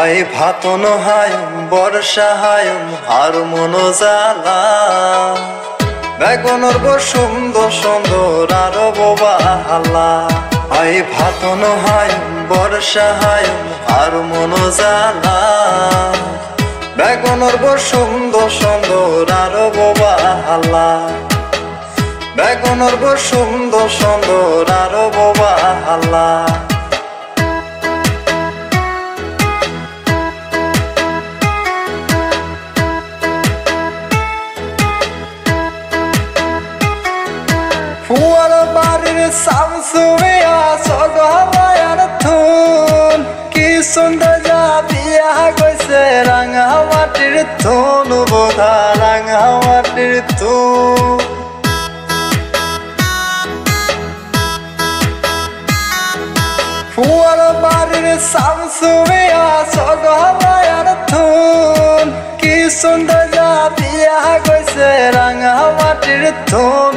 হয় ভাতন হায়ম বর্ষা হায়ম আর মন জ্বালা বেগুনর সুন্দর সুন্দর আর বোবা হাল্লা হয় ভাতন হায়ম বর্ষা হায়ম আর মন জ্বালা বেগুনর সুন্দর সুন্দর আর বোবা হাল্লা বেগুনর সুন্দর সুন্দর আর বোবা ফুয়ার বাড়ির সামসুমিয়া সগলায়ার থুন কি সুন্দর যা বিয়া গইছে রাঙা মাটির থুন বোধা রাঙা মাটির থুন ফুয়ার বাড়ির সামসুমিয়া সগলায়ার থুন কি সুন্দর যা বিয়া গইছে রাঙা মাটির থুন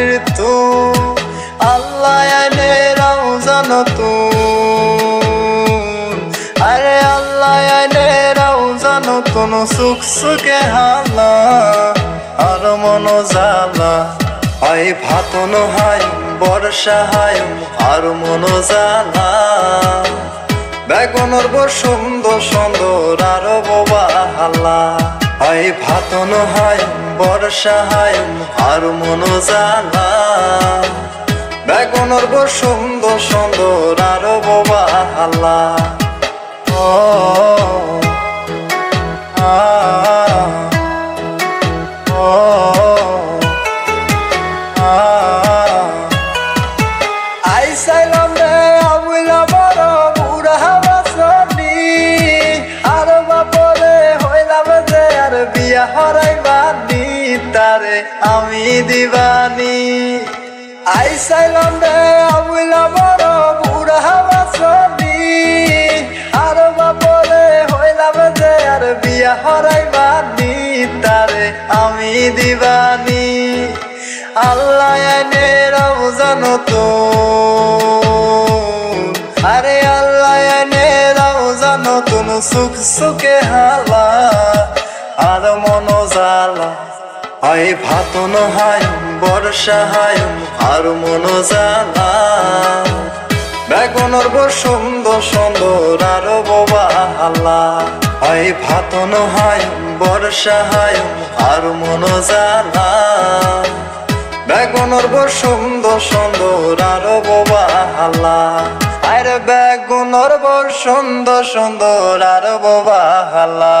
মাটির থুন আল্লাহ আইনে রাও জানো আরে আল্লাহ আইনে রাও জানো তুন সুখ সুখে হালা, আর মন জালা হয় ভাতন, হায় বর্ষা, হায় আর মন জালা বেগুনর সুন্দর সুন্দর আর বোবা হাল্লা হয় ভাতন হয় বর্ষা হয় আর মন জালা বেগুনর সুন্দর সুন্দর আর বোবা দিবানি আইসাইলাম রে আবুলা বড় বুড়া বাসনি আর বাপরে হইলাম যে আর বিয়া হরাইবানি তারে আমি দিবানি। আল্লাহ এনে রাও জানো তো আরে আল্লাহ এনে রাও জানো তুন সুখ সুখে হালা, আর মন জালা হয় ভাতন হায় বর্ষা হায়, আর মন জালা বেগুনর গো সুন্দর আর বোবা হাল্লা হয় ভাতন হায় বর্ষা হায়, আর মন জালা বেগুনর গো সুন্দর আর বোবা হাল্লা আরে বেগুনর গো সুন্দর আর বোবা হাল্লা